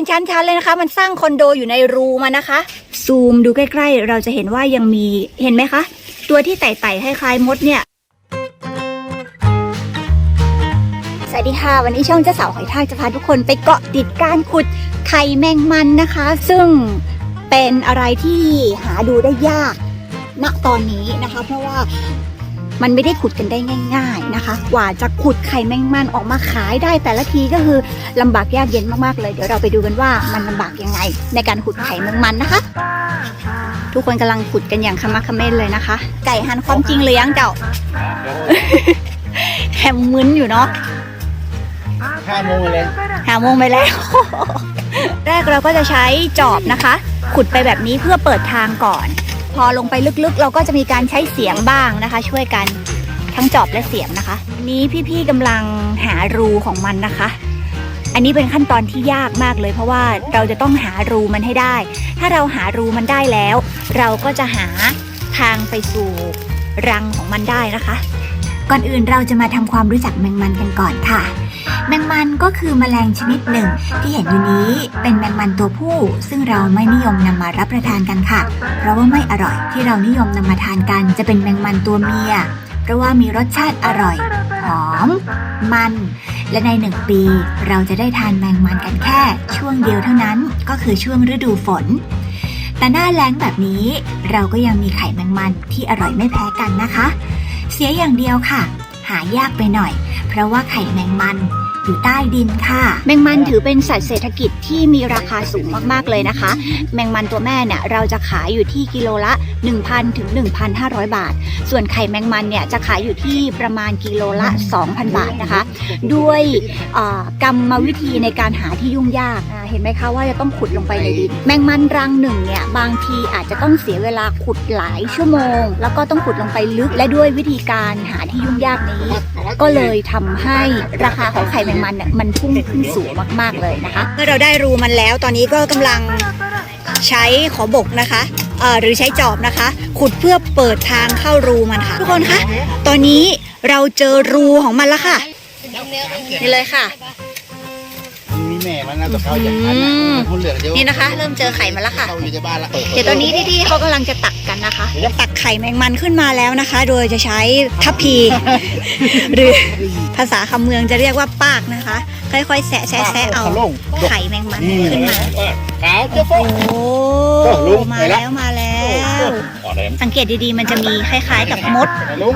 เป็นชั้นๆเลยนะคะ มันสร้างคอนโดอยู่ในรูมันนะคะ ซูมดูใกล้ๆ เราจะเห็นว่ายังมีเห็นไหมคะ ตัวที่ไต่ๆคล้ายๆมดเนี่ยสวัสดีค่ะ วันนี้ช่องเจ้าสาวหอยทากจะพาทุกคนไปเกาะติดการขุดไข่แมงมันนะคะ ซึ่งเป็นอะไรที่หาดูได้ยากณตอนนี้นะคะ เพราะว่า มันไม่ได้ขุดกันได้ง่าย ๆนะคะ กว่าจะขุดไข่แมงมันออกมาขายได้แต่ละทีก็คือลำบากยากเย็นมากๆเลยเดี๋ยวเราไปดูกันว่ามันลำบากยังไง ในการขุดไข่แมงมันนะคะ ทุกคนกำลังขุดกันอย่างขมักเขม้นเลยนะคะ ไก่หันความจริงเลยยังเจ้าแฮมมึนอยู่เนาะห้าโมงเลยหาโมงไปแล้ว แรกเราก็จะใช้จอบนะคะ ขุดไปแบบนี้เพื่อเปิดทางก่อน พอลงไปลึกๆ เราก็จะมีการใช้เสียมบ้างนะคะ ช่วยกันทั้งจอบและเสียมนะคะนนี้พี่ๆกำลังหารูของมันนะคะ อันนี้เป็นขั้นตอนที่ยากมากเลย เพราะว่าเราจะต้องหารูมันให้ได้ ถ้าเราหารูมันได้แล้ว เราก็จะหาทางไปสู่รังของมันได้นะคะ ก่อนอื่นเราจะมาทำความรู้จักแมงมันกันก่อนค่ะ แมงมันก็คือแมลงชนิดหนึ่ง ที่เห็นอยู่นี้เป็นแมงมันตัวผู้ ซึ่งเราไม่นิยมนำมารับประทานกันค่ะ เพราะว่าไม่อร่อยที่เรานิยมนำมาทานกัน จะเป็นแมงมันตัวเมีย เพราะว่ามีรสชาติอร่อยหอม มัน และในหนึ่งปี เราจะได้ทานแมงมันกันแค่ ช่วงเดียวเท่านั้นก็คือช่วงฤดูฝน แต่หน้าแล้งแบบนี้ เราก็ยังมีไข่แมงมันที่อร่อยไม่แพ้กันนะคะ เสียอย่างเดียวค่ะ หายากไปหน่อย เพราะว่าไข่แมงมัน อยู่ใต้ดินค่ะ แมงมันถือเป็นสัตว์เศรษฐกิจที่มีราคาสูงมากๆเลยนะคะ แมงมันตัวแม่เนี่ยเราจะขายอยู่ที่กิโลละ 1,000 ถึง 1,500 บาท ส่วนไข่แมงมันเนี่ยจะขายอยู่ที่ประมาณกิโลละ 2,000 บาทนะคะ ด้วยกรรมวิธีในการหาที่ยุ่งยากเห็นไหมคะว่าจะต้องขุดลงไปในดิน แมงมันรังหนึ่งเนี่ยบางทีอาจจะต้องเสียเวลาขุดหลายชั่วโมง แล้วก็ต้องขุดลงไปลึกและด้วยวิธีการหาที่ยุ่งยากนี้ ก็เลยทำให้ราคาของไข่แมงมันเนี่ยมันพุ่งขึ้นสูงมากๆเลยนะคะ เมื่อเราได้รูมันแล้วตอนนี้ก็กำลังใช้ขอบกนะคะเอ่อหรือใช้จอบนะคะ ขุดเพื่อเปิดทางเข้ารูมันค่ะ ทุกคนคะตอนนี้เราเจอรูของมันแล้วค่ะนี่เลยค่ะมี แม่มันนะแต่เขาอย่างนั้นนะอืมมันคนเหลืองเดียวนี่นะคะ เริ่มเจอไข่มันแล้วค่ะ เขาอยู่ในบ้านละเดี๋ยวตอนนี้ที่ๆเขากำลังจะตักกันนะคะ ตักไข่แมงมันขึ้นมาแล้วนะคะ โดยจะใช้ทัพพี หรือภาษาคำเมืองจะเรียกว่าปากนะคะ ค่อยๆแซะแซะแซะเอาไข่แมงมันขึ้นมาขาวเจ้าฟโอ้ก็ลุงมาไปละแล้วมาแล้วอ๋อไหน สังเกตดีๆ มันจะมีคล้ายๆกับมดลุง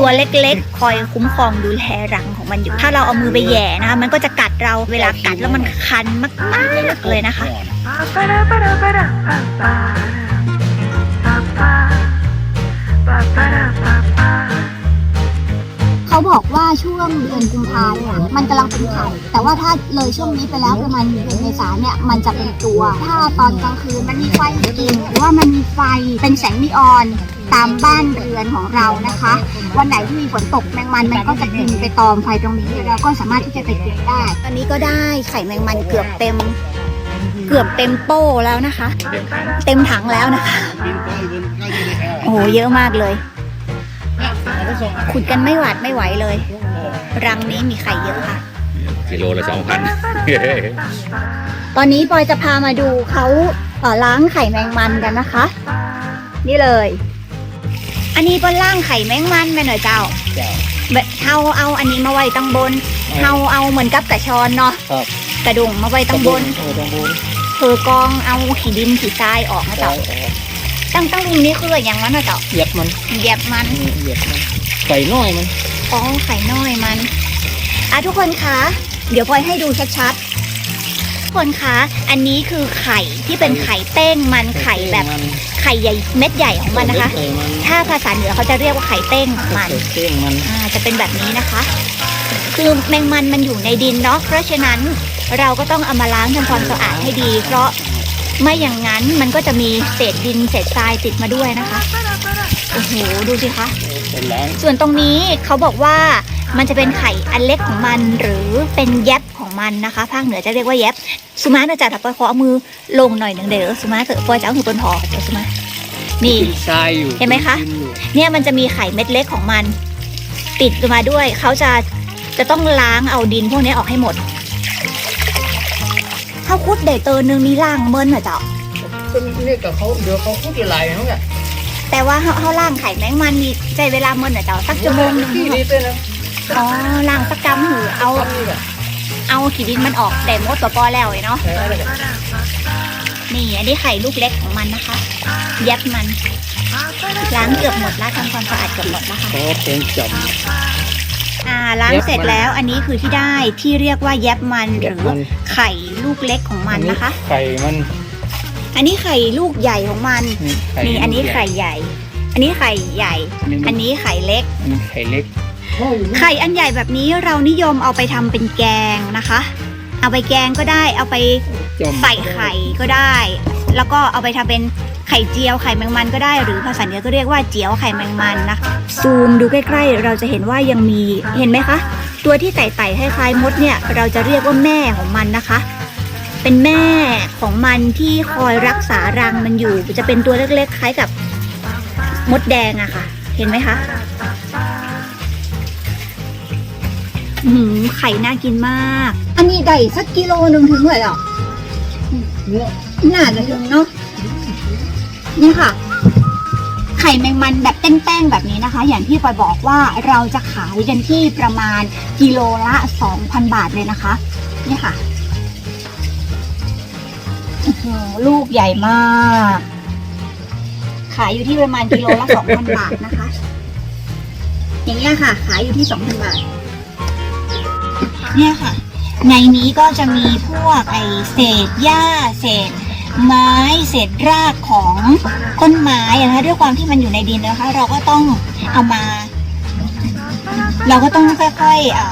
ตัวเล็กๆ คอยคุ้มครองดูแลรังของมันอยู่ ถ้าเราเอามือไปแหย่นะคะ มันก็จะกัดเรา เวลากัดแล้วมันคันมากๆเลยนะคะ เขาบอกว่าช่วงเดือนกุมภาเนี่ยมันกำลังเป็นไข่แต่ว่าถ้าเลยช่วงนี้ไปแล้วประมาณเดือนเมษาเนี่ยมันจะเป็นตัว ถ้าตอนกลางคืนมันมีไฟกินหรือว่ามันมีไฟเป็นแสงนีออนตามบ้านเรือนของเรานะคะ วันไหนที่มีฝนตกแมงมันมันก็จะกินไปตอมไฟตรงนี้แล้วก็สามารถที่จะไปเก็บได้ ตอนนี้ก็ได้ไข่แมงมันเกือบเต็ม เกือบเต็มโป้แล้วนะคะ เต็มถังแล้วนะคะบินไปบนใกล้ที่เลยแอลโอ้โหเยอะมากเลย ขุดกันไม่หวาดไม่ไหวเลย รังนี้มีไข่เยอะค่ะ กิโลละสองพันตอนนี้ปอยจะพามาดูเขาเอ่อล้างไข่แมงมันกันนะคะ นี่เลย อันนี้เป็นล่างไข่แมงมันแม่หน่อยเจ้าเจ้าแบบเฮาเอาอันนี้มาไว้ตั้งบนเฮาเอาเหมือนกับกระชอนเนาะครับกระดุงมาไว้ตั้งบนเออตรงบนเือกองเอาขี้ดินขี้ทรายออกนะเจ้า ตั้งตั้งรุมนี้คืออย่างนั้นนะเจ้าเหยียบมันเหยียบมันเหยียบมันไก่น้อยมันอ๋อไข่น้อยมันอะทุกคนคะเดี๋ยวปอยให้ดูชัดๆทุกคนคะอันนี้คือไข่ที่เป็นไข่เต้งมันไข่แบบมันไข่ใหญ่เม็ดใหญ่ของมันนะคะไก่มันถ้าภาษาเหนือเขาจะเรียกว่าไข่เต้งของมันเต้งมันอ่าจะเป็นแบบนี้นะคะ คือแมงมันมันอยู่ในดินเนาะเพราะฉะนั้นเราก็ต้องเอามาล้างทำความสะอาดให้ดี เพราะ ไม่อย่างนั้นมันก็จะมีเศษดินเศษทรายติดมาด้วยนะคะ โอ้โห ดูสิคะ เป็นแรงส่วนตรงนี้เขาบอกว่ามันจะเป็นไข่อันเล็กของมันหรือเป็นแยบของมันนะคะ ภาคเหนือจะเรียกว่าแยบสุมาเนอะจ๊ะถ้าปอยขอเอามือลงหน่อยหนึ่งเดี๋ยวสุมาเถอะปอยจะเอามือบนหอเดี๋ยวสุมานี่ทรายอยู่เห็นไหมคะ เนี่ยมันจะมีไข่เม็ดเล็กของมัน ติดมาด้วยเขาจะจะต้องล้างเอาดินพวกนี้ออกให้หมด ถ้าคุดได้เตอนึงนี่ล่างเมินเหรอเจ้าเป็นนี่กับเขาเดี๋ยวเขาพูดอะไรเขาเนี่ยแต่ว่าเขาเขาล่างไข่แมงมันมีใจเวลาเมินเหรอเจ้าสักชั่วโมงหนึงที่นี่เป็นนะอ๋อล่างสักกำหือเอานี่แหละเอาขี้ดินมันออกแต่มดตัวปอแล้วเลยเนาะใช่ไหมนี่อันนี้ไข่ลูกเล็กของมันนะคะเย็บมันล้างเกือบหมดแล้วทำความสะอาดเกือบหมดแล้วค่ะเขาเป็นจอม อ่าล้างเสร็จแล้วอันนี้คือที่ได้ที่เรียกว่าแยบมันหรือไข่ลูกเล็กของมันนะคะ ไข่มัน อันนี้ไข่ลูกใหญ่ของมันนี่อันนี้ไข่ใหญ่ อันนี้ไข่ใหญ่ อันนี้ไข่เล็กอันนี้ไข่เล็ก ไข่อันใหญ่แบบนี้เรานิยมเอาไปทำเป็นแกงนะคะ เอาไปแกงก็ได้เอาไปจอมใส่ไข่ก็ได้ แล้วก็เอาไปทำเป็น ไข่เจียวไข่แมงมันก็ได้ หรือภาษาเหนือก็เรียกว่าเจียวไข่แมงมันนะคะซูมดูใกล้ๆ เราจะเห็นว่ายังมีเห็นไหมคะ ตัวที่ไต่ๆคล้ายๆมดเนี่ยเราจะเรียกว่าแม่ของมันนะคะ เป็นแม่ของมันที่คอยรักษารังมันอยู่ จะเป็นตัวเล็กๆ คล้ายกับมดแดงอะค่ะ เห็นไหมคะอืมไข่น่ากินมาก อันนี้ได้สักกิโลหนึ่งถึงเลยเหรอเนื้อน่าจะถึงเนาะ นี่ค่ะ ไข่แมงมันแบบแป้งๆแบบนี้นะคะ อย่างที่ปอยบอกว่าเราจะขายกันที่ประมาณกิโลละ 2,000 บาทเลยนะคะ นี่ค่ะลูกใหญ่มาก ขายอยู่ที่ประมาณกิโลละ 2,000 บาทนะคะ อย่างเงี้ยค่ะ ขายอยู่ที่ 2,000 บาท เนี่ยค่ะ ในนี้ก็จะมีพวกไอเศษหญ้าเศษ ไม้เศษรากของต้นไม้อะนะคะด้วยความที่มันอยู่ในดินนะคะ เราก็ต้องเอามา เราก็ต้องค่อยๆอ่า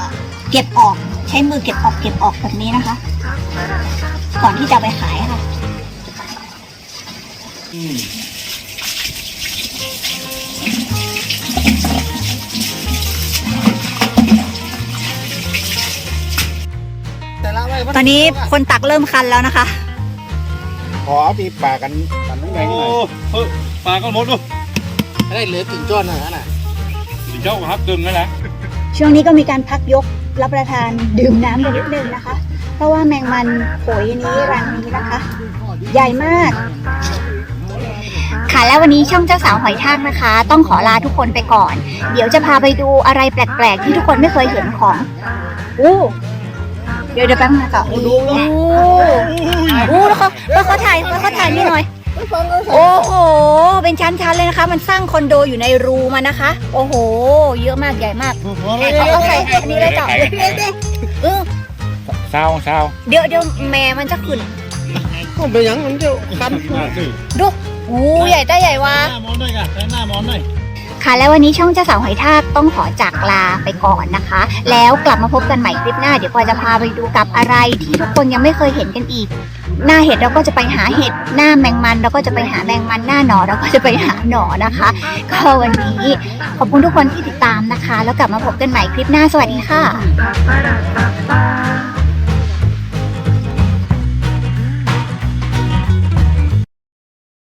เก็บออกใช้มือเก็บออกเก็บออกแบบนี้นะคะ ก่อนที่จะเอาไปขายค่ะอืมแต่ละไว้ตอนนี้คนตักเริ่มคันแล้วนะคะ ขอปีปากกันกันทั้งไงหน่อยเฮ้ยปลาก็หมดดูได้เหลือถึงจ้อนหน่อยนะเจ้าครับเดิมนั่นแหละช่วงนี้ก็มีการพักยกรับประทานดื่มน้ำกันนิดนึงนะคะ เพราะว่าแมงมันโขยนี้รังนี้นะคะ ใหญ่มาก ค่ะแล้ววันนี้ช่องเจ้าสาวหอยทากนะคะ ต้องขอลาทุกคนไปก่อน เดี๋ยวจะพาไปดูอะไรแปลกๆ ที่ทุกคนไม่เคยเห็นของอู้เดี๋ยวเดี๋ยวแป๊บนึงนะจ๊ะอู้อู้แล้ ถ่ายแล้วเขาถ่ายนี่หน่อย โอ้โห เป็นชั้นๆเลยนะคะ มันสร้างคอนโดอยู่ในรูมันนะคะ โอ้โห เยอะมากใหญ่มากเอาเอาใส่อันนี้เลยจ้ะเออเศร้าเศร้าเดี๋ยวเดี๋ยวแม่มันจะขึ้นผมไปยังมันจะคันดูอู้ใหญ่แต่ใหญ่วะหน้ามอนหน่อยกันหน้ามอนหน่อยค่ะแล้ววันนี้ช่องเจ้าสาวหอยทากต้องขอจากลาไปก่อนนะคะ แล้วกลับมาพบกันใหม่คลิปหน้า เดี๋ยวปอยจะพาไปดูกับอะไรที่ทุกคนยังไม่เคยเห็นกันอีก หน้าเห็ดเราก็จะไปหาเห็ดหน้าแมงมันเราก็จะไปหาแมงมันหน้าหนอเราก็จะไปหาหนอนะคะ ก็วันนี้ขอบคุณทุกคนที่ติดตามนะคะ แล้วกลับมาพบกันใหม่คลิปหน้าสวัสดีค่ะ